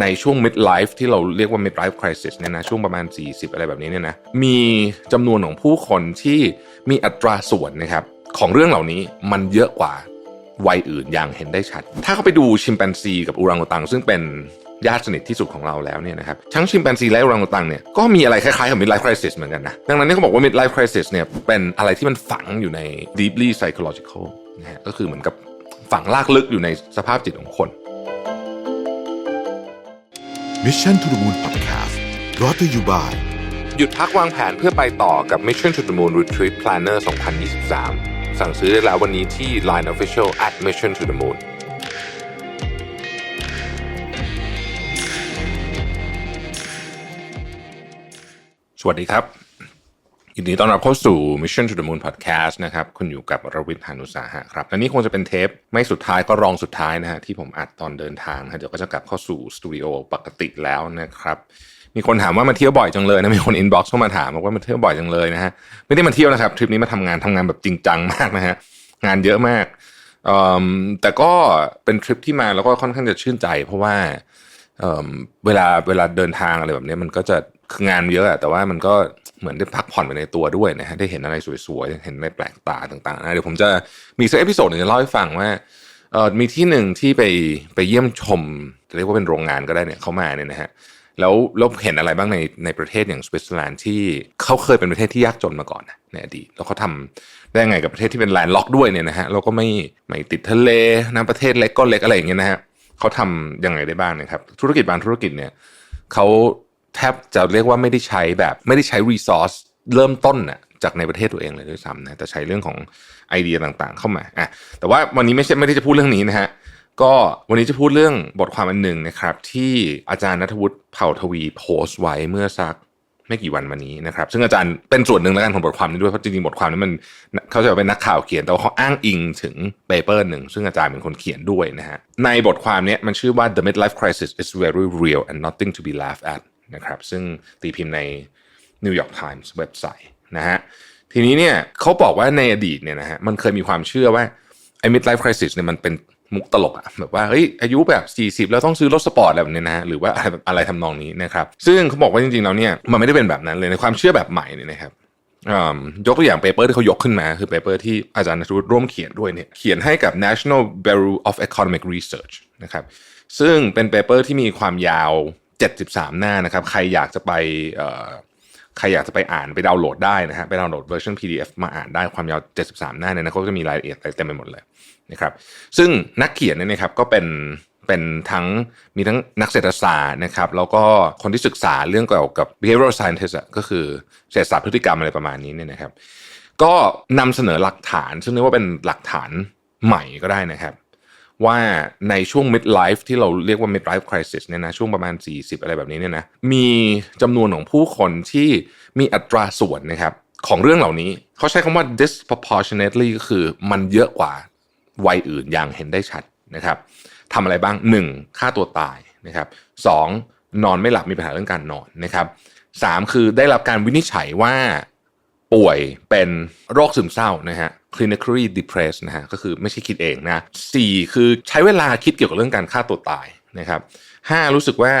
ในช่วง mid life ที่เราเรียกว่า mid life crisis เนี่ยนะช่วงประมาณ 40 อะไรแบบนี้เนี่ยนะมีจำนวนของผู้คนที่มีอัตราส่วนนะครับของเรื่องเหล่านี้มันเยอะกว่าวัยอื่นอย่างเห็นได้ชัด ถ้าเขาไปดูชิมแปนซีกับอูรังอุตัง ซึ่งเป็นญาติสนิทที่สุดของเราแล้วเนี่ยนะครับทั้งชิมแปนซีและอูรังอุตังเนี่ยก็มีอะไรคล้ายๆกับ mid life crisis เหมือนกันนะดังนั้นเนี่ยเขาบอกว่า mid life crisis เนี่ยเป็นอะไรที่มันฝังอยู่ใน deeply psychological นะฮะก็คือเหมือนกับฝังลากลึกอยู่ในสภาพจิตของคน Mission to the Moon Podcast brought to you by หยุดพักวางแผนเพื่อไปต่อกับ Mission to the Moon Retreat Planner 2023 สั่งซื้อได้แล้ววันนี้ที่ Line Official at Mission to the Moon สวัสดีครับ ยินดีต้อนรับเข้าสู่ Mission to the Moon Podcast นะครับ คุณอยู่กับรวิทย์หานุสาหะครับ และนี่คงจะเป็นเทปไม่สุดท้ายก็รองสุดท้ายนะฮะที่ผมอัดตอนเดินทางนะเดี๋ยวก็จะกลับเข้าสู่สตูดิโอปกติแล้วนะครับ มีคนถามว่ามาเที่ยวบ่อยจังเลยนะ มีคนอินบ็อกซ์เข้ามาถามบอกว่ามาเที่ยวบ่อยจังเลยนะฮะ ไม่ได้มาเที่ยวนะครับ ทริปนี้มาทำงานทำงานแบบจริงจังมากนะฮะ งานเยอะมาก แต่ก็เป็นทริปที่มาแล้วก็ค่อนข้างจะชื่นใจ เพราะว่าเวลาเวลาเดินทางอะไรแบบนี้มันก็จะ คืองานเยอะอะแต่ว่ามันก็เหมือนได้พักผ่อนไปในตัวด้วยนะฮะได้เห็นอะไรสวยๆ เห็นอะไรแปลกตาต่างๆนะเดี๋ยวผมจะมีสักเอพิโซดหนึ่งจะเล่าให้ฟังว่าเออมีที่หนึ่งที่ไปไปเยี่ยมชมเรียกว่าเป็นโรงงานก็ได้เนี่ยเขามาเนี่ยนะฮะแล้วเราเห็นอะไรบ้างในในประเทศอย่างสวิตเซอร์แลนด์ที่เขาเคยเป็นประเทศที่ยากจนมาก่อนนะในอดีตแล้วเขาทำได้ยังไงกับประเทศที่เป็นแลนด์ล็อกด้วยเนี่ยนะฮะแล้วก็ไม่ไม่ติดทะเลนะประเทศเล็กก็เล็กอะไรอย่างเงี้ยนะฮะเขาทำยังไงได้บ้างนะครับ ธุรกิจบางธุรกิจเนี่ยเขา แทบจะเรียกว่าไม่ได้ใช้แบบไม่ได้ใช้รีซอสเริ่มต้นน่ะจากในประเทศตัวเองเลยด้วยซ้ำนะแต่ใช้เรื่องของไอเดียต่างๆ เข้ามาอะแต่ว่าวันนี้ไม่ใช่ไม่ได้จะพูดเรื่องนี้นะฮะก็วันนี้จะพูดเรื่องบทความอันหนึ่งนะครับ ที่อาจารย์นัทวุฒิเผ่าทวีโพสต์ไว้เมื่อสักไม่กี่วันมานี้นะครับ ซึ่งอาจารย์เป็นส่วนหนึ่งแล้วกันของบทความนี้ด้วยเพราะจริงๆบทความนี้มันเขาจะเป็นนักข่าวเขียนแต่ว่าเขาอ้างอิงถึงเปเปอร์หนึ่งซึ่งอาจารย์เป็นคนเขียนด้วยนะฮะในบทความนี้มันชื่อว่า the midlife crisis is very real and nothing to be laughed at นะครับ ซึ่งตีพิมพ์ใน New York Times เว็บไซต์นะฮะทีนี้เนี่ยเขาบอกว่าในอดีตเนี่ยนะฮะมันเคยมีความเชื่อว่าไอ้ midlife crisis เนี่ยมันเป็นมุกตลกอะแบบว่าเฮ้ยอายุแบบ 40 แล้วต้องซื้อรถสปอร์ตอะไรแบบนี้นะหรือว่าอะไรทำนองนี้นะครับ ซึ่งเขาบอกว่าจริงๆแล้วเนี่ยมันไม่ได้เป็นแบบนั้นเลยในความเชื่อแบบใหม่เนี่ยนะครับยกตัวอย่างเปเปอร์ที่เขายกขึ้นมา คือเปเปอร์ที่อาจารย์นรุร่วมเขียนด้วยเนี่ยเขียนให้กับ National Bureau of Economic Research นะครับซึ่งเป็นเปเปอร์ที่มีความยาว 73 หน้านะครับ ใครอยากจะไปใครอยากจะไปอ่านไปดาวน์โหลดได้นะฮะไปดาวน์โหลดเวอร์ชัน PDF มาอ่านได้ความยาว 73 หน้าเนี่ยนะเขาจะมีรายละเอียดเต็มไปหมดเลยนะครับซึ่งนักเขียนเนี่ยนะครับก็เป็นเป็นทั้งมีทั้งนักเศรษฐศาสตร์นะครับแล้วก็คนที่ศึกษาเรื่องเกี่ยวกับ behavioral scientist ก็คือเศรษฐศาสตร์พฤติกรรมอะไรประมาณนี้เนี่ยนะครับ ก็นำเสนอหลักฐาน ซึ่งเรียกว่าเป็นหลักฐานใหม่ก็ได้นะครับ ว่าในช่วง mid life ที่เราเรียกว่า mid life crisis เนี่ยนะช่วงประมาณ 40 อะไรแบบนี้เนี่ยนะมีจำนวนของผู้คนที่มีอัตราส่วนนะครับของเรื่องเหล่านี้ เขาใช้คำว่า disproportionately ก็คือมันเยอะกว่าวัยอื่นอย่างเห็นได้ชัดนะครับทำอะไรบ้าง 1. ฆ่าตัวตายนะครับ 2. นอนไม่หลับมีปัญหาเรื่องการนอนนะครับ 3. คือได้รับการวินิจฉัยว่า ป่วยเป็นโรคซึมเศร้านะฮะ clinically depressed นะฮะ ก็คือไม่ใช่คิดเองนะสี่คือใช้เวลาคิดเกี่ยวกับเรื่องการฆ่าตัวตายนะครับห้ารู้สึกว่า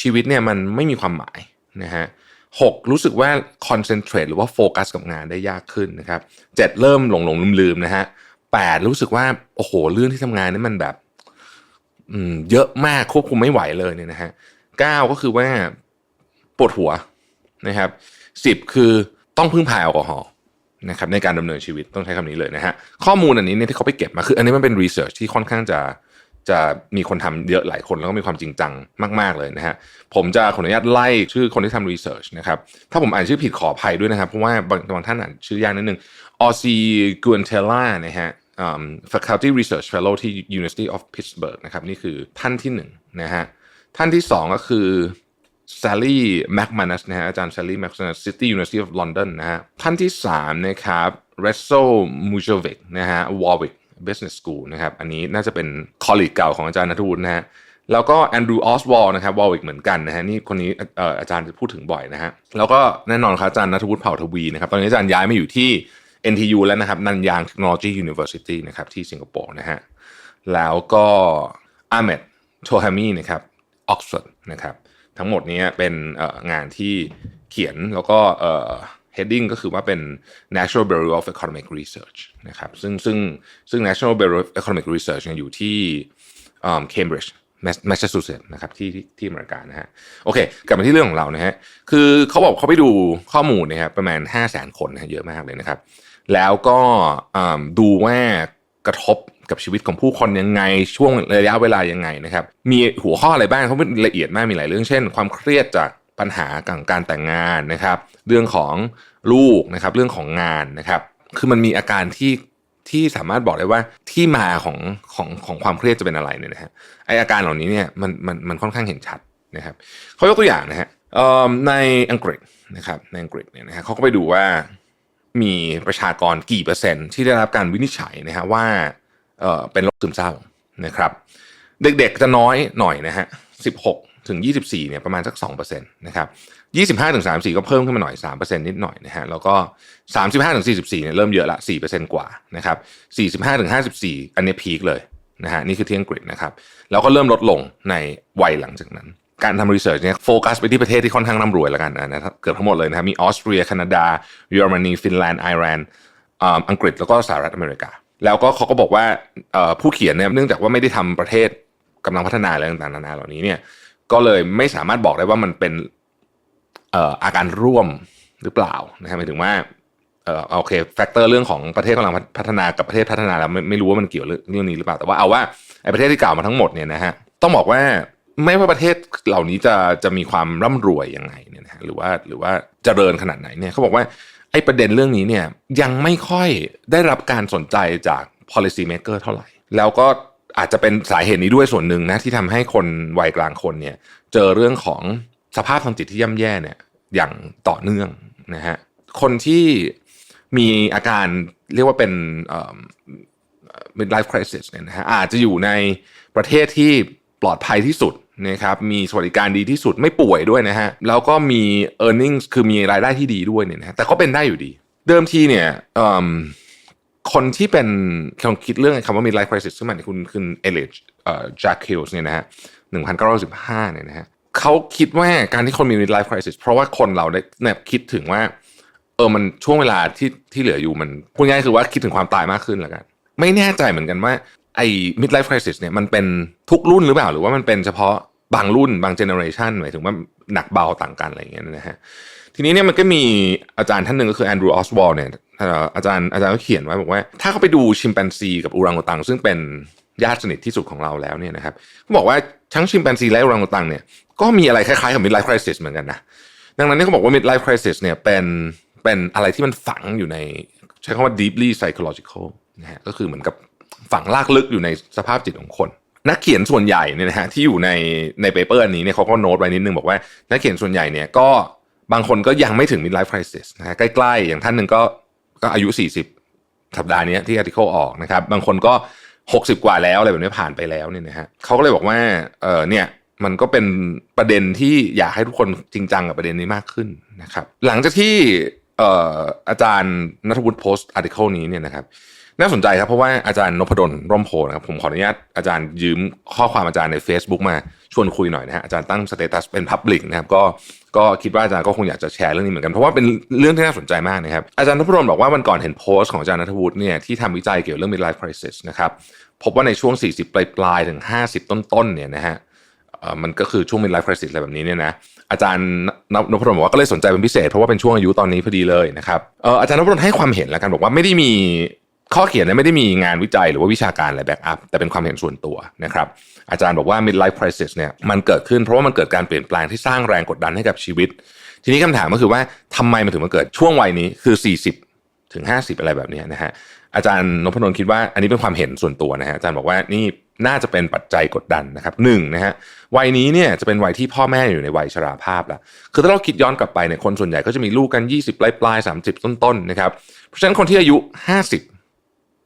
ชีวิตเนี่ยมันไม่มีความหมายนะฮะหกรู้สึกว่า concentrate หรือว่าโฟกัสกับงานได้ยากขึ้นนะครับเจ็ดเริ่มหลงหลงลืมลืมนะฮะแปดรู้สึกว่าโอ้โหเรื่องที่ทำงานนี่มันแบบอืมเยอะมากควบคุมไม่ไหวเลยเนี่ยนะฮะเก้าก็คือว่าปวดหัวนะครับสิบคือ ต้องพึ่งพาแอลกอฮอล์นะครับในการดำเนินชีวิตต้องใช้คำนี้เลยนะฮะข้อมูลอันนี้เนี่ยที่เขาไปเก็บมาคืออันนี้มันเป็นรีเสิร์ชที่ค่อนข้างจะจะมีคนทำเยอะหลายคนแล้วก็มีความจริงจังมาก ๆ เลยนะฮะผมจะขออนุญาตไล่ชื่อคนที่ทำรีเสิร์ชนะครับถ้าผมอ่านชื่อผิดขออภัยด้วยนะครับ เพราะว่าบางบางท่านอ่านชื่อยากนิดนึงออซีกูนเทล่านะฮะ faculty research fellow ที่ University of Pittsburgh นะครับนี่คือท่านที่หนึ่งนะฮะท่านที่สองก็คือ ซาลี่แม็กมานัสนะฮะอาจารย์ซาลี่แม็กมานัสซิตี้ยูนิเวอร์ซิตี้ออฟลอนดอนนะฮะท่านที่สามนะครับเรสโซมูจวิกนะฮะวอร์วิกบิสเนสสคูลนะครับอันนี้น่าจะเป็นคอลลีกเก่าของอาจารย์นัทวุฒินะฮะแล้วก็แอนดรูออสวอลนะครับวอลวิกเหมือนกันนะฮะนี่คนนี้เอ่ออาจารย์จะพูดถึงบ่อยนะฮะแล้วก็แน่นอนครับอาจารย์นัทวุฒิเผ่าทวีนะครับตอนนี้อาจารย์ย้ายมาอยู่ที่ NTU แล้วนะครับนันยางเทคโนโลยียูนิเวอร์ซิตี้นะครับที่สิงคโปร์นะฮะแล้วก็อาเมดโทฮามีนะครับออกซฟอร์ดนะครับ ทั้งหมดนี้เป็นงานที่เขียนแล้วก็เอ่อ heading ก็คือว่าเป็น National Bureau of Economic Research นะครับซึ่งซึ่งซึ่ง National Bureau of Economic Research อยู่ที่เคมบริดจ์แมสซาชูเซตส์นะครับที่ที่อเมริกานะฮะโอเค กลับมาที่เรื่องของเรานะฮะคือเขาบอกเขาไปดูข้อมูลนะครับประมาณ 5 0 0 0 0 0 คนนะเยอะมากเลยนะครับ แล้วก็ดูว่ากระทบ กับชีวิตของผู้คนยังไง ช่วงระยะเวลายังไงนะครับ มีหัวข้ออะไรบ้างเขาละเอียดมากมีหลายเรื่องเช่น ความเครียดจากปัญหาการการแต่งงานนะครับ เรื่องของลูกนะครับ เรื่องของงานนะครับ คือมันมีอาการที่ที่สามารถบอกได้ว่าที่มาของของของความเครียดจะเป็นอะไรเนี่ยนะฮะไออาการเหล่านี้เนี่ยมันมันมันค่อนข้างเห็นชัดนะครับเขายกตัวอย่างนะฮะเอ่อในอังกฤษนะครับในอังกฤษเนี่ยนะฮะเขาก็ไปดูว่ามีประชากรกี่เปอร์เซ็นต์ที่ได้รับการวินิจฉัยนะฮะว่า เอ่อเป็นโรคซึมเศร้านะครับ เด็กๆจะน้อยหน่อยนะฮะ16ถึง 24เนี่ยประมาณสัก2%นะครับ25ถึง34 ก็เพิ่มขึ้นมาหน่อย 3%นิดหน่อยนะฮะแล้วก็ 35ถึง44เนี่ยเริ่มเยอะละ 4%กว่านะครับ45ถึง54 อันนี้พีคเลยนะฮะนี่คือที่อังกฤษนะครับ แล้วก็เริ่มลดลงในวัยหลังจากนั้น การทำรีเสิร์ชเนี่ยโฟกัสไปที่ประเทศที่ค่อนข้างร่ำรวยแล้วกันนะเกือบทั้งหมดเลยนะครับมีออสเตรียแคนาดาเยอรมนีฟินแลนด์ไอร์แลนด์อังกฤษแล้วก็สหรัฐอเมริกา แล้วก็เขาก็บอกว่าผู้เขียนเนี่ยเนื่องจากว่าไม่ได้ทำประเทศกำลังพัฒนาอะไรต่างๆนานาเหล่านี้เนี่ยก็เลยไม่สามารถบอกได้ว่ามันเป็นอาการร่วมหรือเปล่านะครับหมายถึงว่าเออโอเคแฟกเตอร์เรื่องของประเทศกำลังพัฒนากับประเทศพัฒนาแล้วไม่ไม่รู้ว่ามันเกี่ยวเรื่องเรื่องนี้หรือเปล่าแต่ว่าเอาว่าไอ้ประเทศที่กล่าวมาทั้งหมดเนี่ยนะฮะต้องบอกว่าไม่ว่าประเทศเหล่านี้จะจะมีความร่ำรวยยังไงเนี่ยนะฮะหรือว่าหรือว่าเจริญขนาดไหนเนี่ยเขาบอกว่า อ้ประเด็นเรื่องนี้เนี่ยยังไม่ค่อยได้รับการสนใจจาก policy maker เท่าไหร่ แล้วก็อาจจะเป็นสาเหตุนี้ด้วยส่วนหนึ่งนะที่ทำให้คนวัยกลางคนเนี่ยเจอเรื่องของสภาพทางจิตที่ย่ำแย่เนี่ยอย่างต่อเนื่องนะฮะคนที่มีอาการเรียกว่าเป็นเอ่อ midlife crisis เนี่ยนะฮะอาจจะอยู่ในประเทศที่ปลอดภัยที่สุด นะครับมีสวัสดิการดีที่สุดไม่ป่วยด้วยนะฮะแล้วก็มี e a r n i n g คือมีรายได้ที่ดีด้วยเนี่ยนะฮะแต่ก็เป็นได้อยู่ดี เดิมทีเนี่ยคนที่เป็นลองคิดเรื่องคำว่า midlife crisis ซึ่งมายถึงคุณคุณเอลิชแจ็คคิลส์เนี่ยนะฮะ1915เก้าร้อยสิบห้าเนี่ยนะฮะเขาคิดว่าการที่คนมี midlife crisis เพราะว่าคนเราได้เนี่ยคิดถึงว่าเออมันช่วงเวลาที่ที่เหลืออยู่มันพูดง่ายคือว่าคิดถึงความตายมากขึ้นแล้วกัน ไม่แน่ใจเหมือนกันว่า ไอ้ midlife crisis เนี่ยมันเป็นทุกรุ่นหรือเปล่า หรือว่ามันเป็นเฉพาะบางรุ่นบางเจเนอเรชันหมายถึงว่าหนักเบาต่างกันอะไรอย่างเงี้ยนะฮะทีนี้เนี่ยมันก็มีอาจารย์ท่านหนึ่งก็คือแอนดรูว์ออสวอลเนี่ยเอ่ออาจารย์อาจารย์ก็เขียนไว้บอกว่า ถ้าเขาไปดูชิมแปนซีกับอูรังอุตัง ซึ่งเป็นญาติสนิทที่สุดของเราแล้วเนี่ยนะครับเขาบอกว่าทั้งชิมแปนซีและอูรังอุตังเนี่ยก็มีอะไรคล้ายๆกับ midlife crisis เหมือนกันนะดังนั้นเนี่ยเขาบอกว่า midlife crisis เนี่ยเป็นเป็นอะไรที่มันฝังอยู่ใน ใช้คำว่า deeply psychological นะฮะก็คือเหมือนกับ ฝังลากลึกอยู่ในสภาพจิตของคน นักเขียนส่วนใหญ่เนี่ยนะฮะที่อยู่ในในเปเปอร์อันนี้เนี่ยเขาก็โน้ตไว้นิดนึงบอกว่านักเขียนส่วนใหญ่เนี่ยก็บางคนก็ยังไม่ถึง midlife crisis นะฮะใกล้ๆ อย่างท่านหนึ่งก็ก็อายุ 40 สัปดาห์นี้ที่ article ออกนะครับ บางคนก็ 60 กว่าแล้วอะไรแบบนี้ผ่านไปแล้วเนี่ยนะฮะเขาก็เลยบอกว่าเออเนี่ยมันก็เป็นประเด็นที่อยากให้ทุกคนจริงจังกับประเด็นนี้มากขึ้นนะครับ หลังจากที่เอ่ออาจารย์นัทวุฒิโพสต์อาร์ติเคิลนี้เนี่ยนะครับ น่าสนใจครับเพราะว่าอาจารย์นพดลร่มโพนะครับผมขออนุญาตอาจารย์ยืมข้อความอาจารย์ใน Facebook มาชวนคุยหน่อยนะฮะอาจารย์ตั้งสเตตัสเป็นพับลิกนะครับก็ก็คิดว่าอาจารย์ก็คงอยากจะแชร์เรื่องนี้เหมือนกันเพราะว่าเป็นเรื่องที่น่าสนใจมากนะครับอาจารย์นพดลบอกว่าวันก่อนเห็นโพสต์ของอาจารย์นัทวุฒิเนี่ยที่ทำวิจัยเกี่ยวกับเรื่อง midlife crisis นะครับพบว่าในช่วง 40 ปลายปลายๆถึง 50 ต้นๆเนี่ยนะฮะมันก็คือช่วง midlife crisis อะไรแบบนี้เนี่ยนะอาจารย์นพดลบอกว่าก็เลยสนใจเป็นพิเศษเพราะว่าเป็นช่วงอายุตอนนี้พอดีเลยนะครับเอ่ออาจารย์นพดลให้ความเห็นแล้วกันบอกว่าไม่ได้มี ข้อเขียนเนี่ยไม่ได้มีงานวิจัยหรือว่าวิชาการอะไรแบ็กอัพแต่เป็นความเห็นส่วนตัวนะครับอาจารย์บอกว่า midlife crisis เนี่ยมันเกิดขึ้นเพราะว่ามันเกิดการเปลี่ยนแปลงที่สร้างแรงกดดันให้กับชีวิต ทีนี้คำถามก็คือว่าทำไมมันถึงมาเกิดช่วงวัยนี้คือ 40 ถึง 50 อะไรแบบนี้นะฮะอาจารย์นพดลคิดว่าอันนี้เป็นความเห็นส่วนตัวนะฮะอาจารย์บอกว่านี่น่าจะเป็นปัจจัยกดดันนะครับหนึ่งนะฮะวัยนี้เนี่ยจะเป็นวัยที่พ่อแม่อยู่ในวัยชราภาพแล้วคือถ้าเราคิดย้อนกลับไปเนี่ยคนส่วนใหญ่ก็จะมีลูกกัน 20ปลายปลาย30ต้นๆนะครับเพราะฉะนั้นคนที่อายุ 50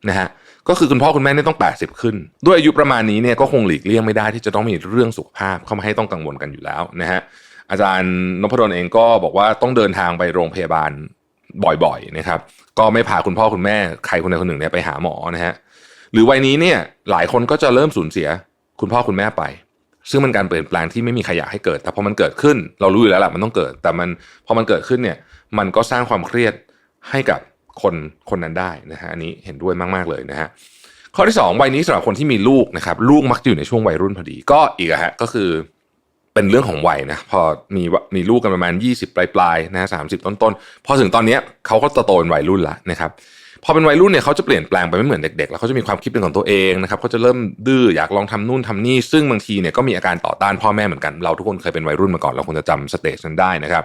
นะฮะก็คือคุณพ่อคุณแม่เนี่ยต้อง 80 ขึ้น ด้วยอายุประมาณนี้เนี่ยก็คงหลีกเลี่ยงไม่ได้ที่จะต้องมีเรื่องสุขภาพเข้ามาให้ต้องกังวลกันอยู่แล้วนะฮะอาจารย์นพดลเองก็บอกว่าต้องเดินทางไปโรงพยาบาลบ่อยๆนะครับ ก็ไม่พาคุณพ่อคุณแม่ใครคนใดคนหนึ่งเนี่ยไปหาหมอนะฮะหรือวัยนี้เนี่ยหลายคนก็จะเริ่มสูญเสียคุณพ่อคุณแม่ไป ซึ่งมันการเปลี่ยนแปลงที่ไม่มีใครอยากให้เกิด แต่พอมันเกิดขึ้น เรารู้อยู่แล้วแหละมันต้องเกิด แต่มันพอมันเกิดขึ้นเนี่ยมันก็สร้างความเครียดให้กับ คนคนนั้นได้นะฮะอันนี้เห็นด้วยมาก ๆ เลยนะฮะข้อที่ 2 วัยนี้สำหรับคนที่มีลูกนะครับลูกมักจะอยู่ในช่วงวัยรุ่นพอดี ก็อีกฮะก็คือเป็นเรื่องของวัยนะพอมีมีลูกกันประมาณ 20 ปลายปลายๆนะสามสิบต้นต้นๆพอถึงตอนนี้เขาก็จะโตเป็นวัยรุ่นละนะครับพอเป็นวัยรุ่นเนี่ยเขาจะเปลี่ยนแปลงไปไม่เหมือนเด็กๆ แล้วเขาจะมีความคิดเป็นของตัวเองนะครับเขาจะเริ่มดื้ออยากลองทำนู่นทำนี่ ซึ่งบางทีเนี่ยก็มีอาการต่อต้านพ่อแม่เหมือนกันเราทุกคนเคยเป็นวัยรุ่นมาก่อนเราคงจะจำสเตจนั้นได้นะครับ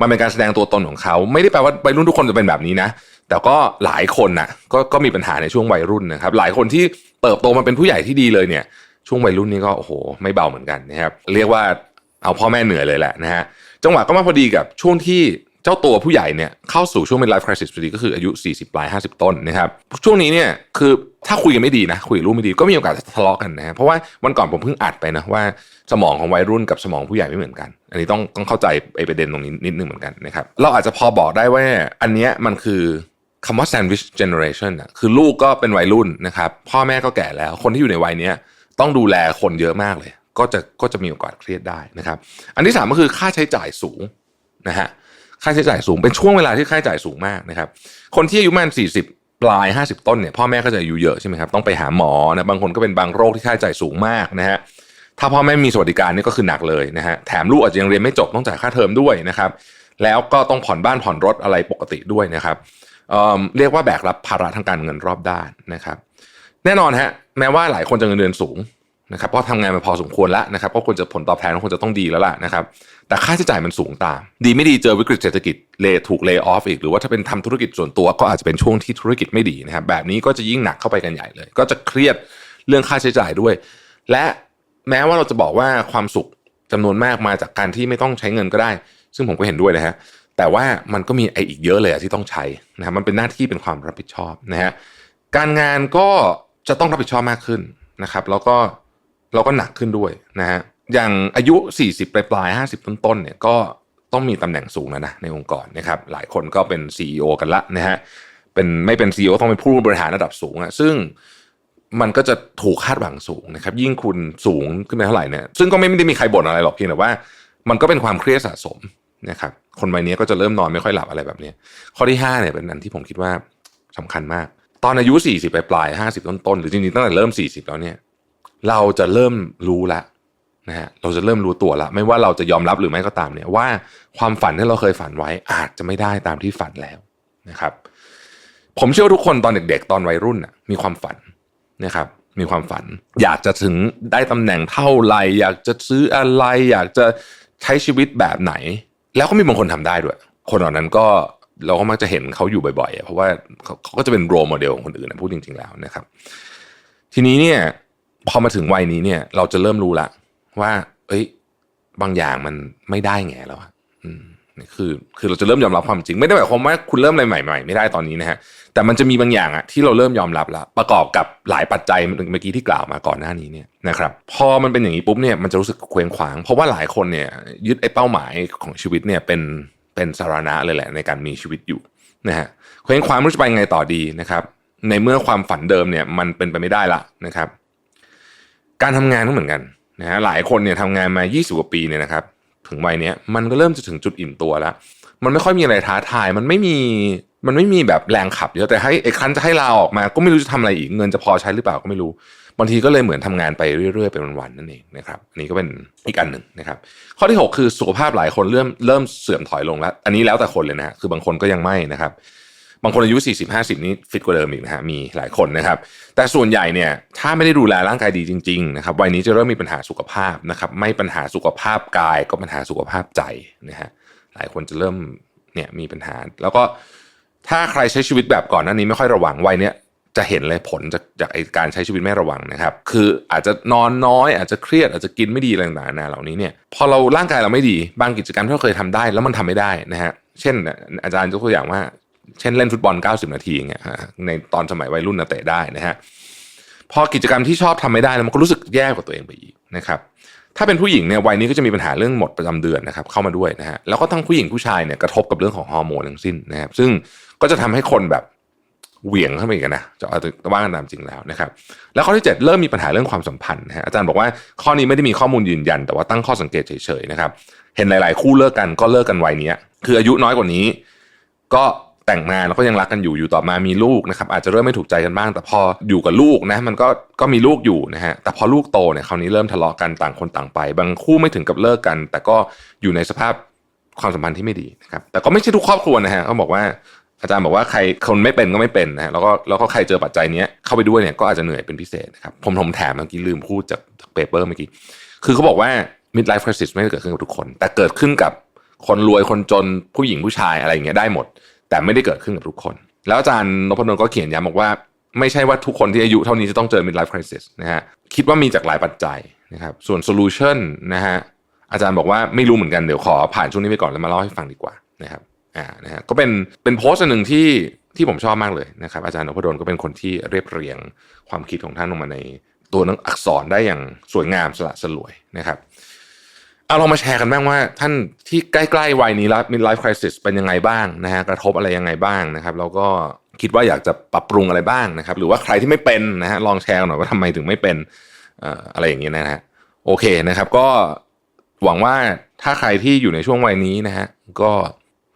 มันเป็นการแสดงตัวตนของเขา ไม่ได้แปลว่าวัยรุ่นทุกคนจะเป็นแบบนี้นะ แต่ก็หลายคนน่ะก็ก็มีปัญหาในช่วงวัยรุ่นนะครับ หลายคนที่เติบโตมาเป็นผู้ใหญ่ที่ดีเลยเนี่ย ช่วงวัยรุ่นนี้ก็โอ้โหไม่เบาเหมือนกันนะครับ เรียกว่าเอาพ่อแม่เหนื่อยเลยแหละนะฮะจังหวะก็มาพอดีกับช่วงที่เจ้าตัวผู้ใหญ่เนี่ยเข้าสู่ช่วงเป็น life crisis พอดีก็คืออายุ 40 ปลาย 50 ต้นนะครับ ช่วงนี้เนี่ยคือถ้าคุยกันไม่ดีนะ คุยกับลูกไม่ดีก็มีโอกาสทะเลาะกันนะฮะเพราะว่าวันก่อนผมเพิ่งอัดไปนะว่าสมองของวัยรุ่นกับสมองผู้ใหญ่ไม่เหมือนกัน อันนี้ต้องต้องเข้าใจไอ้ประเด็นตรงนี้นิดนึงเหมือนกันนะครับเราอาจจะพอบอกได้ว่าอันเนี้ยมันคือ คำว่า sandwich generation อะคือลูกก็เป็นวัยรุ่นนะครับพ่อแม่ก็แก่แล้ว คนที่อยู่ในวัยนี้ต้องดูแลคนเยอะมากเลย ก็จะก็จะมีโอกาสเครียดได้นะครับ อันที่สามก็คือค่าใช้จ่ายสูงนะฮะค่าใช้จ่ายสูงเป็นช่วงเวลาที่ค่าใช้จ่ายสูงมากนะครับ คนที่อายุประมาณ40ปลาย 50 ต้นเนี่ยพ่อแม่ก็จะอายุเยอะใช่ไหมครับต้องไปหาหมอนะบางคนก็เป็นบางโรคที่ค่าใช้จ่ายสูงมากนะฮะถ้าพ่อแม่มีสวัสดิการนี่ก็คือหนักเลยนะฮะแถมลูกอาจจะยังเรียนไม่จบต้องจ่ายค่าเทอมด้วยนะครับ แล้วก็ต้องผ่อนบ้านผ่อนรถอะไรปกติด้วยนะครับ เรียกว่าแบกรับภาระทางการเงินรอบด้านนะครับ แน่นอนฮะแม้ว่าหลายคนจะเงินเดือนสูงนะครับเพราะทำงานมาพอสมควรแล้วนะครับก็ควรจะผลตอบแทนก็ควรจะต้องดีแล้วล่ะนะครับ แต่ค่าใช้จ่ายมันสูงตาม ดีไม่ดีเจอวิกฤตเศรษฐกิจเลถูกเล y o ออฟอีก หรือว่าถ้าเป็นทำธุรกิจส่วนตัวก็อาจจะเป็นช่วงที่ธุรกิจไม่ดีนะครับ แบบนี้ก็จะยิ่งหนักเข้าไปกันใหญ่เลย ก็จะเครียดเรื่องค่าใช้จ่ายด้วย และแม้ว่าเราจะบอกว่าความสุขจำนวนมากมาจากการที่ไม่ต้องใช้เงินก็ได้ ซึ่งผมก็เห็นด้วยนะฮะ แต่ว่ามันก็มีไออีกเยอะเลยที่ต้องใช้นะครับมันเป็นหน้าที่เป็นความรับผิดชอบนะฮะการงานก็จะต้องรับผิดชอบมากขึ้นนะครับ แล้วก็เราก็หนักขึ้นด้วยนะฮะอย่างอายุ 40ปลายปลายๆ50ต้นๆเนี่ยก็ต้องมีตำแหน่งสูงแล้วนะในองค์กรนะครับหลายคนก็เป็น CEO กันละนะฮะเป็นไม่เป็น CEO ต้องเป็นผู้บริหารระดับสูงอะซึ่งมันก็จะถูกคาดหวังสูงนะครับ ยิ่งคุณสูงขึ้นไปเท่าไหร่เนี่ยซึ่งก็ไม่ได้มีใครบ่นอะไรหรอกเพียงแต่ว่า มันก็เป็นความเครียดสะสม นะครับคนวัยนี้ก็จะเริ่มนอนไม่ค่อยหลับอะไรแบบนี้ข้อที่5เนี่ยเป็นอันที่ผมคิดว่าสำคัญมาก ตอนอายุ 40ปลายปลายๆ50 ต้นๆหรือจริงๆตั้งแต่เริ่ม 40 แล้วเนี่ยเราจะเริ่มรู้ละนะฮะเราจะเริ่มรู้ตัวละไม่ว่าเราจะยอมรับหรือไม่ก็ตามเนี่ยว่าความฝันที่เราเคยฝันไว้อาจจะไม่ได้ตามที่ฝันแล้วนะครับ ผมเชื่อว่าทุกคนตอนเด็กๆ ตอนวัยรุ่นน่ะมีความฝันนะครับ มีความฝัน อยากจะถึงได้ตำแหน่งเท่าไรอยากจะซื้ออะไร อยากจะใช้ชีวิตแบบไหน แล้วก็มีบางคนทำได้ด้วย คนเหล่านั้นก็เราก็มักจะเห็นเขาอยู่บ่อยๆ เพราะว่าเขาก็จะเป็นโรโมเดลของคนอื่นนะพูดจริง ๆแล้วนะครับ ทีนี้เนี่ยพอมาถึงวัยนี้เนี่ย เราจะเริ่มรู้ละว่า เอ้ย บางอย่างมันไม่ได้แงแล้วอะ อืมนี่คือคือเราจะเริ่มยอมรับความจริง ไม่ได้หมายความว่าคุณเริ่มอะไรใหม่ๆไม่ได้ตอนนี้นะฮะแต่มันจะมีบางอย่างอะที่เราเริ่มยอมรับแล้ว ประกอบกับหลายปัจจัยเมื่อกี้ที่กล่าวมาก่อนหน้านี้เนี่ยนะครับพอมันเป็นอย่างนี้ปุ๊บเนี่ยมันจะรู้สึกเคว้งขวาง เพราะว่าหลายคนเนี่ยยึดไอ้เป้าหมายของชีวิตเนี่ยเป็นเป็นสาระเลยแหละในการมีชีวิตอยู่นะฮะเคว้งขวางไม่รู้จะไปไงต่อดีนะครับในเมื่อความฝันเดิมเนี่ยมันเป็นไปไม่ได้ละนะครับ การทำงานก็เหมือนกันนะฮะหลายคนเนี่ยทำงานมา 20 กว่าปีเนี่ยนะครับ ถึงวัยนี้มันก็เริ่มจะถึงจุดอิ่มตัวแล้ว มันไม่ค่อยมีอะไรท้าทาย มันไม่มีมันไม่มีแบบแรงขับเยอะแต่ให้ไอ้คันจะให้ลาออกมา ก็ไม่รู้จะทำอะไรอีกเงินจะพอใช้หรือเปล่าก็ไม่รู้บางทีก็เลยเหมือนทำงานไปเรื่อยๆเป็นวันๆนั่นเองนะครับอันนี้ก็เป็นอีกอันหนึ่งนะครับ ข้อที่ 6 คือสุขภาพหลายคนเริ่มเริ่มเสื่อมถอยลงแล้ว อันนี้แล้วแต่คนเลยนะฮะคือบางคนก็ยังไม่นะครับ บางคนอายุ 40 50 นี่ฟิตกว่าเดิมอีกนะฮะมีหลายคนนะครับ แต่ส่วนใหญ่เนี่ยถ้าไม่ได้ดูแลร่างกายดีจริงๆนะครับวัยนี้จะเริ่มมีปัญหาสุขภาพนะครับไม่ปัญหาสุขภาพกายก็ปัญหาสุขภาพใจนะฮะหลายคนจะเริ่มเนี่ยมีปัญหา แล้วก็ถ้าใครใช้ชีวิตแบบก่อนหน้านี้ไม่ค่อยระวังวัยเนี้ยจะเห็นเลยผลจากจากไอการใช้ชีวิตไม่ระวังนะครับ คืออาจจะนอนน้อย อาจจะเครียดอาจจะกินไม่ดีอะไรต่างๆนานาเหล่านี้เนี่ยพอเราร่างกายเราไม่ดีบางกิจกรรมที่เราเคยทำได้ แล้วมันทำไม่ได้นะฮะเช่น อาจารย์ยกตัวอย่างว่า เช่นเล่นฟุตบอล 90 นาทีอย่างเงี้ยฮะในตอนสมัยวัยรุ่นนะเตะได้นะฮะพอกิจกรรมที่ชอบทำไม่ได้แล้วมันก็รู้สึกแย่กว่าตัวเองไปอีกนะครับถ้าเป็นผู้หญิงเนี่ยวัยนี้ก็จะมีปัญหาเรื่องหมดประจำเดือนนะครับเข้ามาด้วยนะฮะแล้วก็ทั้งผู้หญิงผู้ชายเนี่ยกระทบกับเรื่องของฮอร์โมนทั้งสิ้นนะครับซึ่งก็จะทำให้คนแบบเหวี่ยงเข้าไปอีกนะจะเอาแต่ว่ากันตามจริงแล้วนะครับ แล้วข้อที่ 7 เริ่มมีปัญหาเรื่องความสัมพันธ์นะฮะอาจารย์บอกว่าข้อนี้ไม่ได้มีข้อมูลยืนยัน แต่ว่าตั้งข้อสังเกตเฉยๆนะครับ เห็นหลาย ๆ คู่เลิกกันก็เลิกกันวัยนี้คืออายุน้อยกว่านี้ ก็ แต่งงานแล้วก็ยังรักกันอยู่อยู่ต่อมามีลูกนะครับอาจจะเริ่มไม่ถูกใจกันบ้าง แต่พออยู่กับลูกนะมันก็ก็มีลูกอยู่นะฮะแต่พอลูกโตเนี่ยคราวนี้เริ่มทะเลาะกันต่างคนต่างไป บางคู่ไม่ถึงกับเลิกกัน แต่ก็อยู่ในสภาพความสัมพันธ์ที่ไม่ดีนะครับแต่ก็ไม่ใช่ทุกครอบครัวนะฮะเขาบอกว่าอาจารย์บอกว่าใครคนไม่เป็นก็ไม่เป็นนะฮะแล้วก็แล้วก็ใครเจอปัจจัยนี้เข้าไปด้วยเนี่ยก็อาจจะเหนื่อยเป็นพิเศษนะครับผมผมแถมเมื่อกี้ลืมพูดจากจากเปเปอร์เมื่อกี้คือเขาบอกว่า midlife crisis ไม่ได้เกิดขึ้นกับทุกคน แต่เกิดขึ้นกับคนรวยคนจนผู้หญิงผู้ชายอะไรอย่างเงี้ยได้หมด แต่ไม่ได้เกิดขึ้นกับทุกคน แล้วอาจารย์นพดลก็เขียนย้ำบอกว่า ไม่ใช่ว่าทุกคนที่อายุเท่านี้จะต้องเจอ midlife crisis นะฮะคิดว่ามีจากหลายปัจจัยนะครับส่วน solution นะฮะอาจารย์บอกว่าไม่รู้เหมือนกันเดี๋ยวขอผ่านช่วงนี้ไปก่อนแล้วมาเล่าให้ฟังดีกว่านะครับอ่านะฮะก็เป็นเป็นโพสต์หนึ่งที่ที่ผมชอบมากเลยนะครับอาจารย์นพดลก็เป็นคนที่เรียบเรียงความคิดของท่านลงมาในตัวหนังอักษรได้อย่างสวยงามสละสลวยนะครับ เอาลองมาแชร์กันบ้างว่า ท่านที่ใกล้ๆวัยนี้แล้ว midlife crisis เป็นยังไงบ้างนะฮะกระทบอะไรยังไงบ้างนะครับ แล้วก็คิดว่าอยากจะปรับปรุงอะไรบ้างนะครับ หรือว่าใครที่ไม่เป็นนะฮะลองแชร์หน่อยว่าทำไมถึงไม่เป็นอะไรอย่างเงี้ยนะฮะโอเคนะครับ ก็หวังว่าถ้าใครที่อยู่ในช่วงวัยนี้นะฮะก็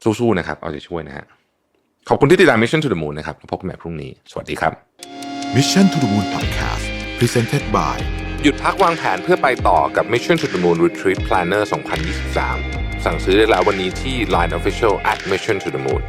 สู้ๆนะครับ เอาใจช่วยนะฮะขอบคุณที่ติดตาม Mission to the Moon นะครับพบกันใหม่พรุ่งนี้ สวัสดีครับ Mission to the Moon Podcast Presented by หยุดพักวางแผนเพื่อไปต่อกับ Mission to the Moon Retreat Planner 2023 สั่งซื้อได้แล้ววันนี้ที่ Line Official at Mission to the Moon